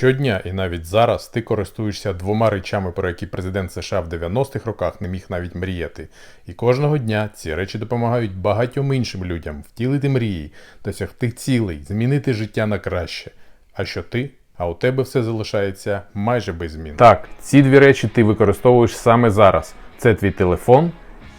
Щодня і навіть зараз ти користуєшся двома речами, про які президент США в 90-х роках не міг навіть мріяти. І кожного дня ці речі допомагають багатьом іншим людям втілити мрії, досягти цілей, змінити життя на краще. А що ти? А у тебе все залишається майже без змін. Так, ці дві речі ти використовуєш саме зараз. Це твій телефон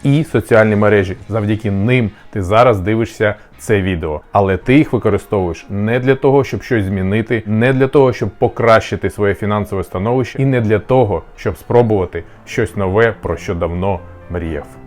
і соціальні мережі. Завдяки ним ти зараз дивишся це відео. Але ти їх використовуєш не для того, щоб щось змінити, не для того, щоб покращити своє фінансове становище, і не для того, щоб спробувати щось нове, про що давно мріяв.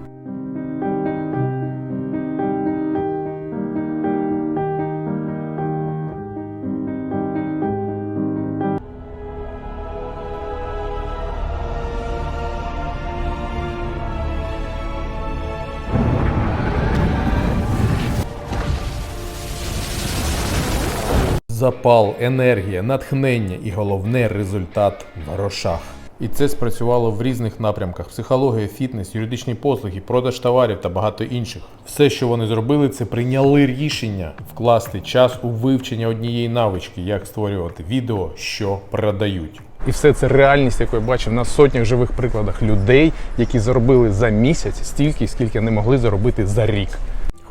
Запал, енергія, натхнення і головне результат в грошах. І це спрацювало в різних напрямках: психологія, фітнес, юридичні послуги, продаж товарів та багато інших. Все, що вони зробили, це прийняли рішення вкласти час у вивчення однієї навички, як створювати відео, що продають. І все це реальність, яку я бачив на сотнях живих прикладах людей, які заробили за місяць стільки, скільки не могли заробити за рік.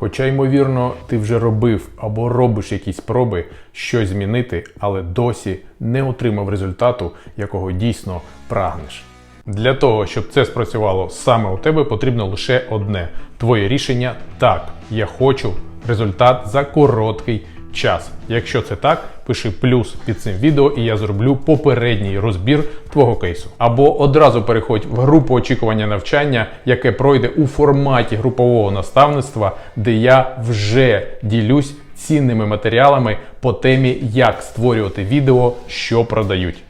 Хоча, ймовірно, ти вже робив або робиш якісь спроби щось змінити, але досі не отримав результату, якого дійсно прагнеш. Для того, щоб це спрацювало саме у тебе, потрібно лише одне: твоє рішення так, я хочу результат за короткий час. Якщо це так, пиши плюс під цим відео, і я зроблю попередній розбір твого кейсу. Або одразу переходь в групу очікування навчання, яке пройде у форматі групового наставництва, де я вже ділюсь цінними матеріалами по темі, як створювати відео, що продають.